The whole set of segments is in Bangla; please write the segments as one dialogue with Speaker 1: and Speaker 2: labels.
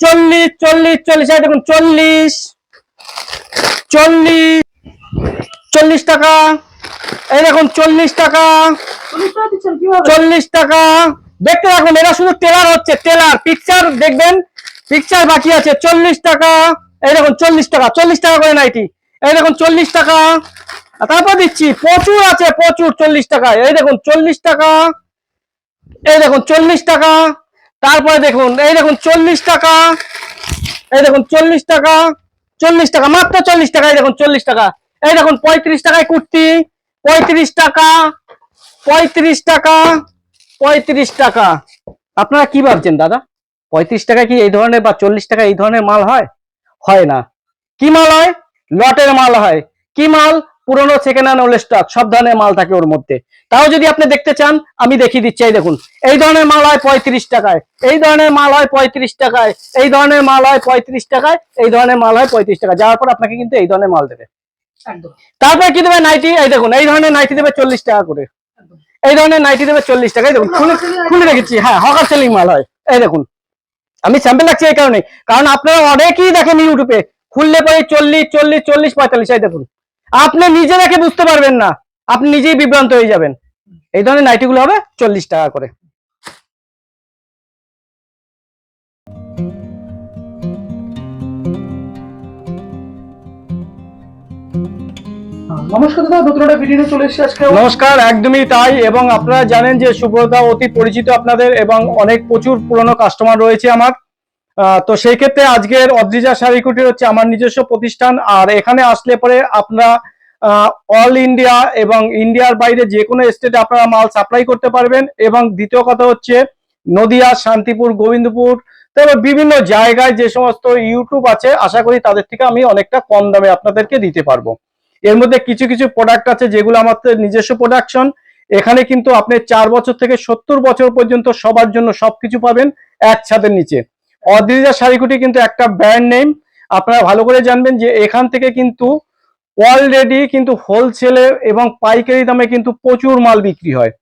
Speaker 1: চল্লিশ চল্লিশ চল্লিশ এই দেখুন, চল্লিশ চল্লিশ চল্লিশ টাকা। এই দেখুন, চল্লিশ টাকা
Speaker 2: চল্লিশ টাকা।
Speaker 1: দেখতে রাখুন এটা শুধু টেলার হচ্ছে টেলার পিকচার দেখবেন পিকচার বাকি আছে, চল্লিশ টাকা। এই দেখুন, চল্লিশ টাকা চল্লিশ টাকা করে নাইটি। এই দেখুন, চল্লিশ টাকা। তারপর দিচ্ছি, প্রচুর আছে, প্রচুর, চল্লিশ টাকা। এই দেখুন, চল্লিশ টাকা। এই দেখুন, চল্লিশ টাকা। তারপরে দেখুন, এই দেখুন চল্লিশ টাকা, এই দেখুন চল্লিশ টাকা চল্লিশ টাকা, মাত্র চল্লিশ টাকা, এই দেখুন চল্লিশ টাকা। এই দেখুন পঁয়ত্রিশ টাকায় কুর্তি, পঁয়ত্রিশ টাকা পঁয়ত্রিশ টাকা পঁয়ত্রিশ টাকা। আপনারা কি ভাবছেন, দাদা? পঁয়ত্রিশ টাকা কি এই ধরনের বা চল্লিশ টাকা এই ধরনের মাল হয়? হয় না। কি মাল হয়? লটের মাল হয়। কি মাল? পুরনো সেকেন্ড হ্যান্ড ওল্ড স্টক সব ধরনের মাল থাকে ওর মধ্যে। তাও যদি আপনি দেখতে চান আমি দেখিয়ে দিচ্ছি এই দেখুন এই ধরনের মাল হয় পঁয়ত্রিশ টাকায় এই ধরনের মাল হয় পঁয়ত্রিশ টাকায় এই ধরনের মাল হয় পঁয়ত্রিশ টাকায় এই ধরনের মাল হয় পঁয়ত্রিশ টাকা যাওয়ার পর আপনাকে কিন্তু এই ধরনের মাল দেবে। তারপরে কি দেবে নাইটি এই দেখুন এই ধরনের নাইটি দেবে চল্লিশ টাকা করে। এই ধরনের নাইটি দেবে চল্লিশ টাকা এই দেখুন খুলে খুলে রেখেছি হ্যাঁ হকার সেলিং মাল হয়। এই দেখুন আমি স্যাম্পল রাখছি এই কারণে কারণ আপনারা অনেকেই দেখেন ইউটিউবে খুললে পরে চল্লিশ চল্লিশ চল্লিশ পঁয়তাল্লিশ এই দেখুন। আপনি নিজে দেখে বুঝতে পারবেন না। আপনি নিজেই বিভ্রান্ত হয়ে যাবেন। এই ধরনের নাইটিগুলো হবে চল্লিশ টাকা করে।
Speaker 2: নমস্কার
Speaker 1: একদমই তাই। এবং আপনারা জানেন যে সুব্রতা অতি পরিচিত আপনাদের এবং অনেক প্রচুর পুরনো কাস্টমার রয়েছে আমার। তো সেই ক্ষেত্রে আজকের অদ্রিজা শাড়ি কুটির হচ্ছে আমার নিজস্ব প্রতিষ্ঠান। আর এখানে আসলে পরে আপনারা অল ইন্ডিয়া এবং ইন্ডিয়ার বাইরে যে কোনো স্টেটে আপনারা মাল সাপ্লাই করতে পারবেন। এবং দ্বিতীয় কথা হচ্ছে নদিয়া, শান্তিপুর, গোবিন্দপুর, তারপর বিভিন্ন জায়গায় যে সমস্ত ইউটিউব আছে, আশা করি তাদের থেকে আমি অনেকটা কম দামে আপনাদেরকে দিতে পারব। এর মধ্যে কিছু কিছু প্রোডাক্ট আছে যেগুলো আমাদের নিজস্ব প্রোডাকশন এখানে কিন্তু আপনি চার বছর থেকে সত্তর বছর পর্যন্ত সবার জন্য সবকিছু পাবেন, এক ছাদের নিচে। অদ্রিজা শাড়িকুটি কিন্তু একটা ব্র্যান্ড নেম আপনারা ভালো করে জানবেন যে এখান থেকে কিন্তু অলরেডি কিন্তু হোলসেলে এবং পাইকারি দামে কিন্তু প্রচুর মাল বিক্রি হয়।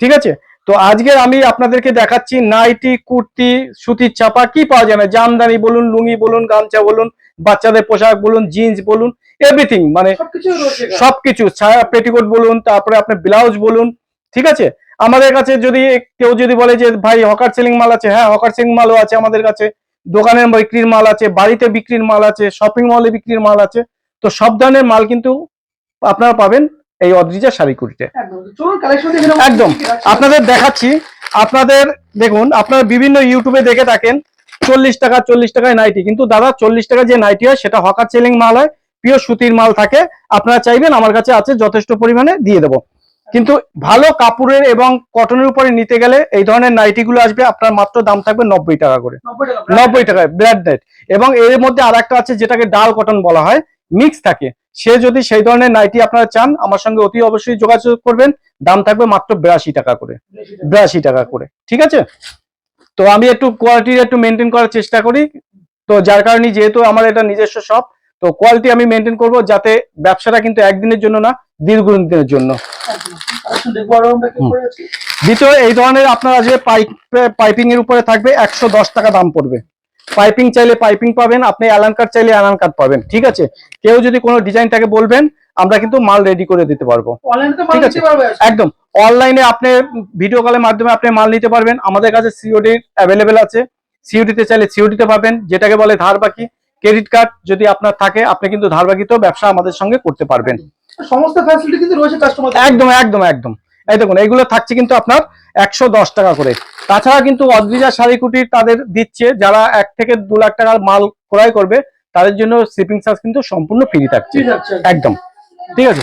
Speaker 1: ঠিক আছে? তো আজকের আমি আপনাদেরকে দেখাচ্ছি নাইটি কুর্তি সুতির ছাপা কি পাওয়া যায়? না জামদানি বলুন লুঙ্গি বলুন গামছা বলুন বাচ্চাদের পোশাক বলুন জিন্স বলুন এভরিথিং মানে
Speaker 2: সবকিছু
Speaker 1: সবকিছু ছায়া পেটিকোট বলুন তারপরে আপনার ব্লাউজ বলুন ঠিক আছে? আমাদের কাছে যদি কেউ যদি বলে যে ভাই হকার সেলিং মাল আছে। হ্যাঁ হকার সেলিং মালও আছে আমাদের কাছে। দোকানের বিক্রির মাল আছে বাড়িতে বিক্রির মাল আছে শপিং মলে বিক্রির মাল আছে। তো সব ধরনের মাল কিন্তু আপনারা পাবেন এই অদ্রিজা শাড়ি
Speaker 2: একদম।
Speaker 1: আপনাদের দেখাচ্ছি আপনাদের দেখুন আপনারা বিভিন্ন ইউটিউবে দেখে থাকেন চল্লিশ টাকা চল্লিশ টাকায় নাইটি। কিন্তু দাদা চল্লিশ টাকা যে নাইটি হয় সেটা হকার সেলিং মাল হয় পিওর সুতির মাল থাকে। আপনারা চাইবেন আমার কাছে আছে যথেষ্ট পরিমাণে দিয়ে দেবো। কিন্তু ভালো কাপড়ের এবং কটনের উপরে নিতে গেলে এই ধরনের নাইটি গুলো আসবে আপনার মাত্র দাম থাকবে নব্বই টাকা করে।
Speaker 2: নব্বই টাকা
Speaker 1: নব্বই টাকায় ব্র্যান্ড নেট এবং এর মধ্যে আর একটা আছে যেটাকে ডাল কটন বলা হয় মিক্স থাকে। সে যদি সেই ধরনের নাইটি আপনারা চান আমার সঙ্গে অতি অবশ্যই যোগাযোগ করবেন। দাম থাকবে মাত্র বিরাশি টাকা করে বিরাশি টাকা করে ঠিক আছে? তো আমি একটু কোয়ালিটি একটু মেনটেন করার চেষ্টা করি। তো যার কারণে যেহেতু আমার এটা নিজস্ব শপ তো কোয়ালিটি আমি মেনটেন করব যাতে ব্যবসাটা কিন্তু একদিনের জন্য না দীর্ঘদিন দিনের জন্য। দ্বিতীয় এই ধরনের আপনারা যে পাইপ পাইপিং এর উপরে থাকবে একশো দশ টাকা দাম পড়বে। পাইপিং চাইলে পাইপিং পাবেন আপনি অ্যালান কার্ড চাইলে অ্যালান কার্ড পাবেন ঠিক আছে? কেউ যদি কোনো ডিজাইনটাকে বলবেন আমরা কিন্তু মাল রেডি করে দিতে পারব। ঠিক আছে। একদম অনলাইনে আপনি ভিডিও কলের মাধ্যমে আপনি মাল নিতে পারবেন। আমাদের কাছে সিওডি অ্যাভেলেবেল আছে। সিওডিতে চাইলে সিওডিতে পাবেন যেটাকে বলে ধার বাকি। ক্রেডিট কার্ড যদি আপনার থাকে আপনি কিন্তু ধার বাকিতেও ব্যবসা আমাদের সঙ্গে করতে পারবেন।
Speaker 2: সমস্ত ফ্যাসিলিটি কিন্তু রয়েছে কাস্টমার
Speaker 1: একদম একদম একদম। এই দেখুন এইগুলো থাকছে কিন্তু আপনার একশো দশ টাকা করে। তাছাড়া কিন্তু অদ্রিজা শাড়ি কুটির তাদের দিচ্ছে যারা এক থেকে দু লাখ টাকার মাল ক্রয় করবে তাদের জন্য শিপিং চার্জ কিন্তু সম্পূর্ণ ফ্রি থাকছে। একদম। ঠিক আছে?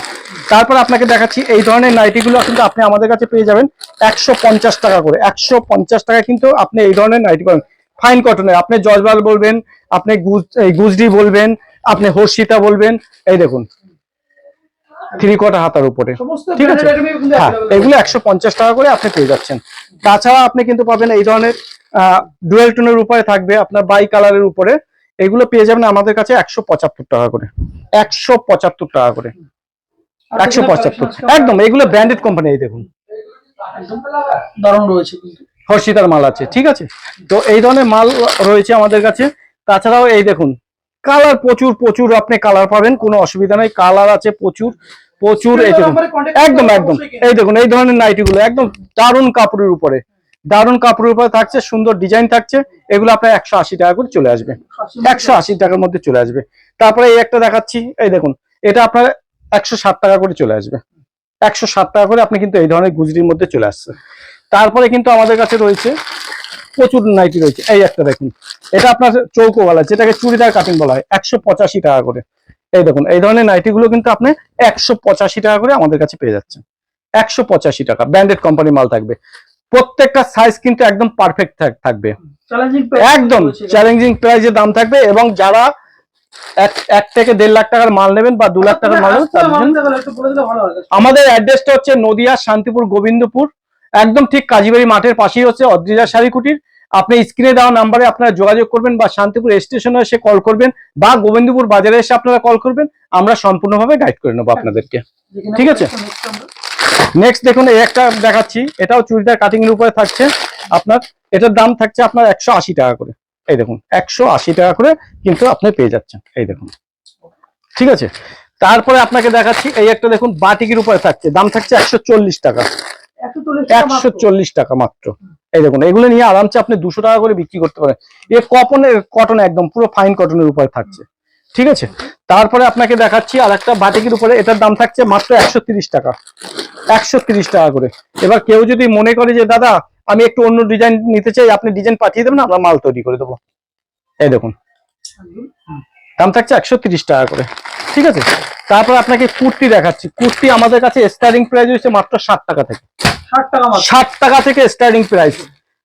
Speaker 1: তারপর আপনাকে দেখাচ্ছি এই ধরনের নাইটি গুলো কিন্তু আপনি আমাদের কাছে পেয়ে যাবেন একশো পঞ্চাশ টাকা করে। একশো পঞ্চাশ টাকা কিন্তু আপনি এই ধরনের নাইটি পাবেন। ফাইন কটনের আপনি জজবাল বলবেন আপনি গুজ- এই গুজরি বলবেন আপনি হর্ষিতা বলবেন এই দেখুন। থ্রি কোয়ার্টার হাতার উপরে। ঠিক আছে? হ্যাঁ এগুলো একশো পঞ্চাশ টাকা করে আপনি পেয়ে যাচ্ছেন। তাছাড়া আপনি কিন্তু পাবেন এই ধরনের ডুয়েল টোনের উপরে থাকবে আপনার বাই কালারের উপরে। এগুলো পেয়ে যাবেন আমাদের কাছে একশো পঁচাত্তর টাকা করে। একশো পঁচাত্তর টাকা করে। একশো পঁচাত্তর। একদম এগুলো ব্র্যান্ডেড কোম্পানি এই দেখুন।
Speaker 2: দারুণ রয়েছে কিন্তু।
Speaker 1: হর্ষিতার মাল আছে, ঠিক আছে? তো এই ধরনের মাল রয়েছে আমাদের কাছে। তাছাড়াও এই দেখুন, কালার প্রচুর প্রচুর আপনি কালার পাবেন, কোনো অসুবিধা নেই। কালার আছে প্রচুর প্রচুর এই দেখুন, একদম একদম। এই দেখুন, এই ধরনের নাইটি গুলো একদম দারুণ কাপড়ের উপরে। দারুণ কাপড়ের উপরে থাকছে, সুন্দর ডিজাইন থাকছে। এগুলো আপনার একশো আশি টাকা করে চলে আসবে। একশো আশি টাকার মধ্যে চলে আসবে। তারপরে এই একটা দেখাচ্ছি, এই দেখুন, এটা আপনার একশো ষাট টাকা করে চলে আসবে। একশো ষাট টাকা করে আপনি কিন্তু এই ধরনের গুজরির মধ্যে চলে আসছে। তারপরে কিন্তু আমাদের কাছে রয়েছে প্রচুর নাইটি রয়েছে। এই একটা দেখুন এটা আপনার চৌকো বলা যেটাকে চুড়িদার কাটিং বলা হয় একশো পঁচাশি টাকা করে। এই দেখুন এই ধরনের নাইটি গুলো কিন্তু আপনি একশো পঁচাশি টাকা করে আমাদের কাছে পেয়ে যাচ্ছেন। একশো পঁচাশি টাকা ব্র্যান্ডেড কোম্পানি মাল থাকবে। প্রত্যেকটা সাইজ কিন্তু একদম পারফেক্ট থাকবে। একদম চ্যালেঞ্জিং প্রাইজের দাম থাকবে এবং যারা এক এক থেকে দেড় লাখ টাকার মাল নেবেন বা দু লাখ টাকার মাল নেবেন
Speaker 2: হয়।
Speaker 1: আমাদের অ্যাড্রেসটা হচ্ছে নদিয়া শান্তিপুর গোবিন্দপুর একদম ঠিক কাজীবাড়ি মাঠের পাশেই হচ্ছে অদ্রিজা শাড়ি কুটির আপনি স্ক্রিনে দেওয়া নাম্বারে আপনারা যোগাযোগ করবেন বা শান্তিপুর স্টেশনে এসে কল করবেন বা গোবিন্দপুর বাজারে এসে আপনারা কল করবেন। আমরা সম্পূর্ণভাবে গাইড করে নেব আপনাদেরকে। ঠিক আছে। নেক্সট দেখুন এই একটা দেখাচ্ছি। এটাও চুড়িদার কাটিং এর উপরে থাকছে। আপনার এটার দাম থাকছে আপনার একশো আশি টাকা করে। এই দেখুন একশো আশি টাকা করে কিন্তু আপনি পেয়ে যাচ্ছেন। এই দেখুন। ঠিক আছে? তারপরে আপনাকে দেখাচ্ছি এই একটা দেখুন বাটিকের উপরে থাকছে। দাম থাকছে একশো চল্লিশ টাকা। একশো। চল্লিশ টাকা মাত্র। এই দেখুন এগুলো নিয়ে আরামসে আপনি দুশো টাকা করে বিক্রি করতে পারেন। এ কটনের কটন একদম পুরো ফাইন কটনের উপরে থাকছে। ঠিক আছে? তারপরে আপনাকে দেখাচ্ছি আর একটা বাটিকের উপরে এটার দাম থাকছে মাত্র একশো তিরিশ টাকা। একশো তিরিশ টাকা করে। এবার কেউ যদি মনে করে যে দাদা আমি একটু অন্য ডিজাইন নিতে চাই আপনি ডিজাইন পাঠিয়ে দেবেন আমরা মাল তৈরি করে দেবো। এই দেখুন। দাম থাকছে একশো তিরিশ টাকা করে। ঠিক আছে? তারপর আপনাকে কুর্তি দেখাচ্ছি। কুর্তি আমাদের কাছে স্টার্টিং প্রাইস হচ্ছে মাত্র ষাট টাকা থেকে।
Speaker 2: 60 টাকা
Speaker 1: ষাট টাকা থেকে স্টার্টিং প্রাইস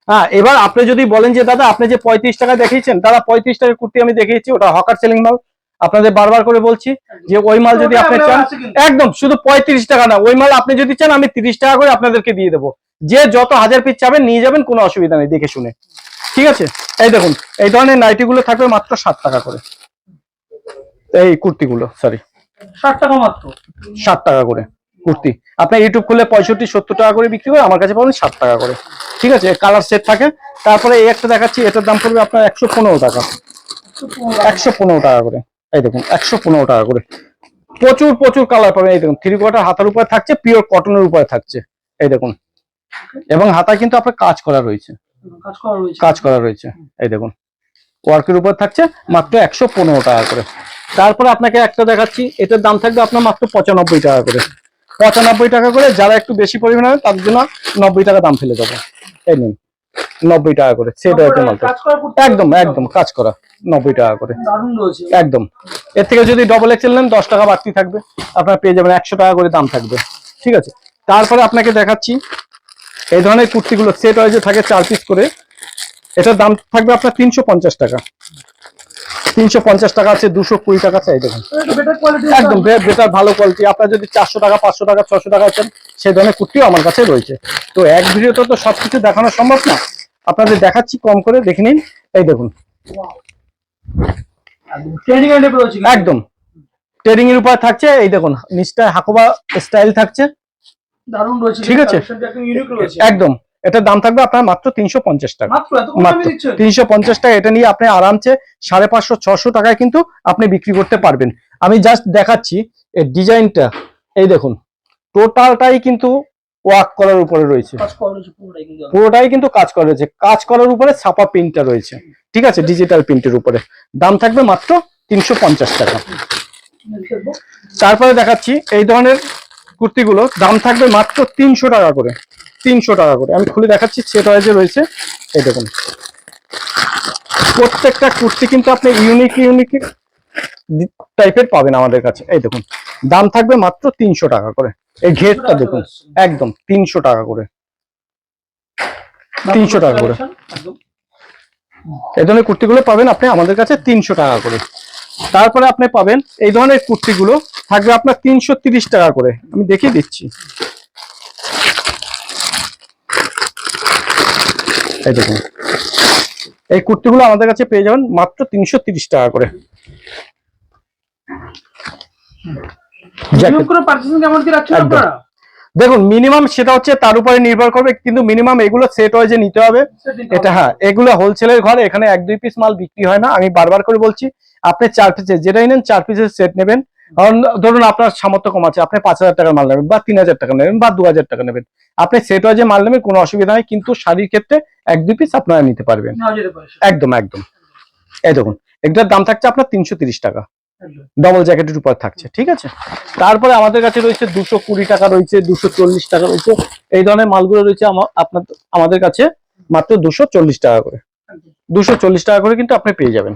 Speaker 1: হ্যাঁ এবার আপনি যদি বলেন যে দাদা আপনি যে পঁয়ত্রিশ টাকা দেখিয়েছেন দাদা পঁয়ত্রিশ টাকা কুর্তি আমি দেখিয়েছি ওটা হকার সেলিং মাল আপনাদের বারবার করে বলছি যে ওই মাল যদি আপনি চান একদম শুধু পঁয়ত্রিশ টাকা না ওই মাল আপনি যদি চান আমি তিরিশ টাকা করে আপনাদেরকে দিয়ে দেবো। যে যত হাজার পিস চাবেন নিয়ে যাবেন কোনো অসুবিধা নেই দেখে শুনে। ঠিক আছে? এই দেখুন এই ধরনের নাইটি গুলো থাকবে মাত্র ষাট টাকা করে। এই কুর্তিগুলো সরি
Speaker 2: 60 টাকা মাত্র।
Speaker 1: ষাট টাকা করে কুর্তি। আপনার ইউটিউব খুলে পঁয়ষট্টি সত্তর টাকা করে বিক্রি করে আমার কাছে পাবেন ষাট টাকা করে। ঠিক আছে কালার সেট থাকে। তারপরে এই একটা দেখাচ্ছি এটার দাম পড়বে আপনার একশো পনেরো টাকা। একশো পনেরো টাকা করে। এই দেখুন একশো পনেরো টাকা করে। প্রচুর প্রচুর কালার পাবেন। এই দেখুন থ্রি কোয়ার্টার হাতার উপরে থাকছে পিওর কটনের উপরে থাকছে। এই দেখুন। এবং হাতায় কিন্তু আপনার কাজ করা রয়েছে।
Speaker 2: কাজ করা রয়েছে।
Speaker 1: কাজ করা রয়েছে। এই দেখুন ওয়ার্কের উপর থাকছে মাত্র একশো পনেরো টাকা করে। তারপরে আপনাকে একটা দেখাচ্ছি এটার দাম থাকবে আপনার মাত্র পঁচানব্বই টাকা করে। পঁচানব্বই টাকা করে যারা একটু বেশি পরিমাণে হবে, তাদের জন্য নব্বই টাকা দাম ফেলে দেবো। এই নিন নব্বই টাকা করে সেটা একদম একদম কাজ করা নব্বই টাকা করে। একদম। এর থেকে যদি ডবল এক্সেল নেন দশ টাকা বাড়তি থাকবে। আপনার পেয়ে যাবেন একশো টাকা করে দাম থাকবে। ঠিক আছে? তারপরে আপনাকে দেখাচ্ছি এই ধরনের কুর্তিগুলো সেট ওয়াইজে থাকে চার পিস করে। এটার দাম থাকবে আপনার তিনশো পঞ্চাশ টাকা। তিনশো পঞ্চাশ টাকা আছে দুশো কুড়ি টাকা আছে দেখুন। একদম বেটার ভালো কোয়ালিটি আপনার যদি চারশো টাকা পাঁচশো টাকা ছশো টাকা চান সেই ধরনের কুর্তিও আমার কাছে রয়েছে। তো এক ভিডিওতে তো সবকিছু দেখানো সম্ভব না। আপনাদের দেখাচ্ছি কম করে দেখে নিন। এই দেখুন। একদম। ট্রেডিং এর উপর থাকছে এই দেখুন নিচটায় হাকোবা স্টাইল থাকছে।
Speaker 2: দারুণ রয়েছে।
Speaker 1: ঠিক আছে।
Speaker 2: একদম ইউনিক রয়েছে।
Speaker 1: একদম। এটার দাম থাকবে আপনার মাত্র তিনশো পঞ্চাশ টাকা।
Speaker 2: মাত্র?
Speaker 1: তিনশো পঞ্চাশ টাকা। এটা নিয়ে আপনি আরামসে সাড়ে পাঁচশো ছশো টাকায় কিন্তু আপনি বিক্রি করতে পারবেন। আমি জাস্ট দেখাচ্ছি এই ডিজাইনটা। এই দেখুন টোটালটাই কিন্তু ওয়ার্ক করার উপরে রয়েছে।
Speaker 2: পুরোটাই কিন্তু
Speaker 1: কাজ করা রয়েছে। কাজ করার উপরে ছাপা প্রিন্টটা রয়েছে। ঠিক আছে ডিজিটাল প্রিন্টের উপরে। দাম থাকবে মাত্র তিনশো পঞ্চাশ টাকা। তারপরে দেখাচ্ছি এই ধরনের কুর্তিগুলো। দাম থাকবে মাত্র তিনশো টাকা করে। তিনশো টাকা করে। আমি খুলে দেখাচ্ছি সেট ওয়াইজে রয়েছে। এই দেখুন। প্রত্যেকটা কুর্তি কিন্তু আপনি ইউনিক ইউনিক টাইপের পাবেন আমাদের কাছে। এই দেখুন। দাম থাকবে মাত্র তিনশো টাকা করে। এই ঘেরটা দেখুন। একদম তিনশো টাকা করে। তিনশো টাকা করে। এই ধরনের কুর্তিগুলো পাবেন আপনি আমাদের কাছে তিনশো টাকা করে। তারপরে আপনি পাবেন এই ধরনের কুর্তিগুলো। থাকবে আপনার তিনশো তিরিশ টাকা করে। আমি দেখিয়ে দিচ্ছি। এই দেখুন। এই কুর্তিগুলো আমাদের কাছে পেয়ে যাবেন মাত্র তিনশো তিরিশ টাকা করে। দেখুন মিনিমাম সেটা হচ্ছে তার উপরে নির্ভর করবে কিন্তু মিনিমাম এগুলো সেট ওয়াইজে নিতে হবে। এটা হ্যাঁ এগুলো হোলসেলের ঘর এখানে এক দুই পিস মাল বিক্রি হয় না। আমি বারবার করে বলছি আপনি চার পিসের যেটাই নেন চার পিসের সেট নেবেন। ধরুন আপনার সামর্থ্য কম আছে আপনি পাঁচ হাজার টাকার মাল নেবেন বা তিন হাজার টাকা নেবেন বা দু হাজার টাকা নেবেন। আপনি সেট ওয়াইজে মাল নেবেন কোনো অসুবিধা নেই কিন্তু শাড়ির ক্ষেত্রে এক দুই পিস আপনারা নিতে পারবেন। একদম একদম। এই দেখুন এটার দাম থাকছে আপনার তিনশো তিরিশ টাকা। ডবল জ্যাকেটের উপর থাকছে ঠিক আছে? তারপরে আমাদের কাছে রয়েছে দুশো কুড়ি টাকা রয়েছে দুশো চল্লিশ টাকা রয়েছে। এই ধরনের মালগুলো রয়েছে আপনার আমাদের কাছে মাত্র দুশো চল্লিশ টাকা করে। দুশো চল্লিশ টাকা করে কিন্তু আপনি পেয়ে যাবেন।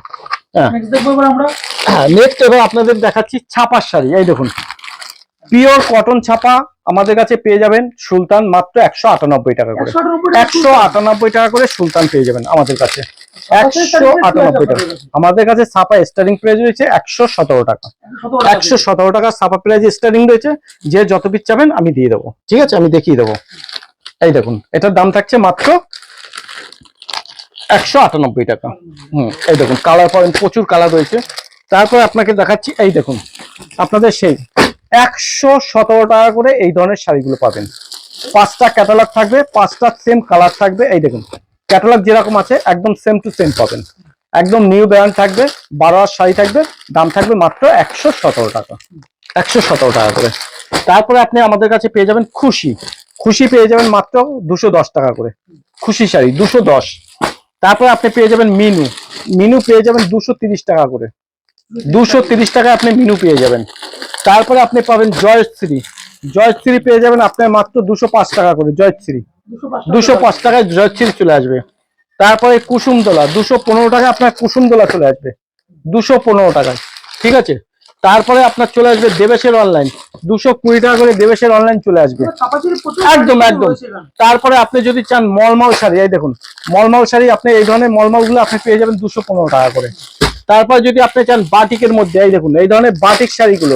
Speaker 2: আমরা।
Speaker 1: হ্যাঁ নেক্সট এবার আপনাদের দেখাচ্ছি ছাপার শাড়ি। এই দেখুন পিওর কটন ছাপা আমাদের কাছে পেয়ে যাবেন সুলতান মাত্র একশো আটানব্বই টাকা করে। একশো আটানব্বই টাকা করে সুলতান পেয়ে যাবেন আমাদের কাছে। একশো আটানব্বই টাকা। আমাদের কাছে ছাপা স্টারিং প্রাইস রয়েছে একশো সতেরো টাকা।
Speaker 2: সতেরো টাকা।
Speaker 1: একশো সতেরো টাকা ছাপা প্রাইস স্টারিং রয়েছে। যে যত পিস চাবেন আমি দিয়ে দেবো। ঠিক আছে আমি দেখিয়ে দেবো। এই দেখুন এটার দাম থাকছে মাত্র একশো আটানব্বই টাকা। হুম, এই দেখুন কালার পাবেন প্রচুর কালার রয়েছে। তারপর আপনাকে দেখাচ্ছি, এই দেখুন, আপনাদের সেই একশো সতেরো টাকা করে এই ধরনের শাড়িগুলো পাবেন। পাঁচটা ক্যাটালগ থাকবে, পাঁচটা সেম কালার থাকবে, এই দেখুন ক্যাটালগ যেরকম আছে, একদম সেম টু সেম পাবেন। একদম নিউ ব্র্যান্ড থাকবে বারো হাজার শাড়ি থাকবে, দাম থাকবে মাত্র একশো সতেরো টাকা। একশো সতেরো টাকা করে। তারপরে আপনি আমাদের কাছে পেয়ে যাবেন খুশি। খুশি পেয়ে যাবেন মাত্র দুশো দশ টাকা করে। খুশি শাড়ি, দুশো দশ। তারপরে আপনি পেয়ে যাবেন মিনু। মিনু পেয়ে যাবেন দুশো তিরিশ টাকা করে। দুশো তিরিশ টাকা আপনি মিনু পেয়ে যাবেন। তারপরে আপনি পাবেন জয়শ্রী। জয়শ্রী পেয়ে যাবেন আপনার মাত্র দুশো পাঁচ টাকা করে জয়শ্রী।
Speaker 2: দুশো পাঁচ
Speaker 1: দুশো পাঁচ টাকায় জয়শ্রী চলে আসবে। তারপরে কুসুমদোলা দুশো পনেরো টাকা আপনার কুসুমদোলা চলে আসবে। দুশো পনেরো টাকায়। ঠিক আছে? তারপরে আপনার চলে আসবে দেবেশের অনলাইন দুশো কুড়ি টাকা করে দেবেশের অনলাইন চলে আসবে। একদম একদম। তারপরে আপনি যদি চান মলমল শাড়ি এই দেখুন মলমল শাড়ি আপনি এই ধরনের মলমলগুলো আপনি পেয়ে যাবেন দুশো পনেরো টাকা করে। তারপর যদি আপনি চান বাটিকের মধ্যে এই দেখুন এই ধরনের বাটিক শাড়িগুলো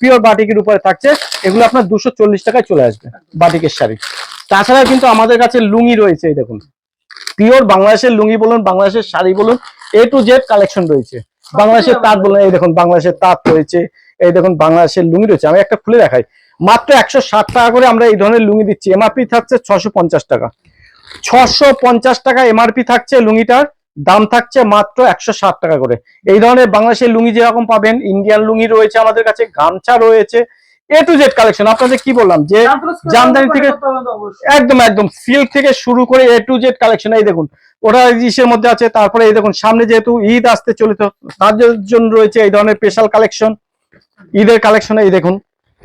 Speaker 1: পিওর বাটিকের উপরে থাকছে এগুলো আপনার দুশো চল্লিশ টাকায় চলে আসবে বাটিকের শাড়ি। তাছাড়া কিন্তু আমাদের কাছে লুঙ্গি রয়েছে এই দেখুন। পিওর বাংলাদেশের লুঙ্গি বলুন বাংলাদেশের শাড়ি বলুন এ টু জেড কালেকশন রয়েছে। বাংলাদেশের তাঁত বললেন এই দেখুন বাংলাদেশের তাঁত রয়েছে এই দেখুন বাংলাদেশের লুঙ্গি রয়েছে। আমি একটা খুলে দেখাই। মাত্র একশো ষাট টাকা করে আমরা এই ধরনের লুঙ্গি দিচ্ছি। এমআরপি থাকছে ছশো পঞ্চাশ টাকা। ছশো পঞ্চাশ টাকা এমআরপি থাকছে লুঙ্গিটার। দাম থাকছে মাত্র একশো ষাট টাকা করে। এই ধরনের বাংলাদেশের লুঙ্গি যেরকম পাবেন ইন্ডিয়ান লুঙ্গি রয়েছে আমাদের কাছে গামছা রয়েছে এ টু জেড কালেকশন আপনাদের কি বললাম যে
Speaker 2: জামদানি থেকে।
Speaker 1: একদম একদম সিল্ক থেকে শুরু করে এ টু জেড কালেকশন এই দেখুন ওটা ইসের মধ্যে আছে তারপরে এই দেখুন সামনে যেহেতু ঈদ আসতে চলিত তার জন্য রয়েছে এই ধরনের স্পেশাল কালেকশন ঈদের কালেকশন এই দেখুন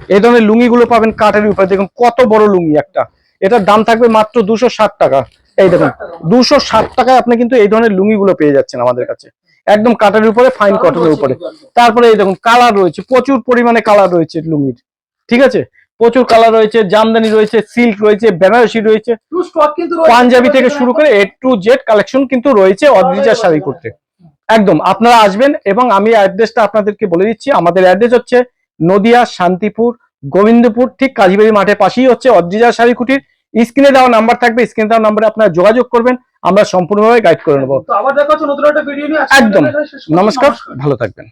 Speaker 1: এই ধরনের লুঙ্গি গুলো পাবেন কাঠের উপরে দেখুন কত বড় লুঙ্গি একটা এটার দাম থাকবে মাত্র দুশো ষাট টাকা এই দেখুন দুশো ষাট টাকায় আপনি কিন্তু এই ধরনের লুঙ্গি গুলো পেয়ে যাচ্ছেন আমাদের কাছে একদম কাঠের উপরে ফাইন কটনের উপরে তারপরে এই দেখুন কালার রয়েছে প্রচুর পরিমাণে কালার রয়েছে লুঙ্গির ঠিক আছে? প্রচুর কালার রয়েছে জামদানি রয়েছে সিল্ক রয়েছে বেনারসি রয়েছে। পাঞ্জাবি থেকে শুরু করে এ টু জেড কালেকশন কিন্তু রয়েছে অদ্রিজা শাড়ি করতে। একদম আপনারা আসবেন এবং আমি অ্যাড্রেসটা আপনাদেরকে বলে দিচ্ছি। আমাদের অ্যাড্রেস হচ্ছে নদিয়া শান্তিপুর গোবিন্দপুর ঠিক কাজীবাড়ি মাঠের পাশেই হচ্ছে অদ্রিজা শাড়ি কুটির। স্ক্রিনে দেওয়া নাম্বার থাকবে স্ক্রিনে দেওয়া নাম্বারে আপনারা যোগাযোগ করবেন আমরা সম্পূর্ণভাবে গাইড করে নেব। একদম। নমস্কার। ভালো থাকবেন।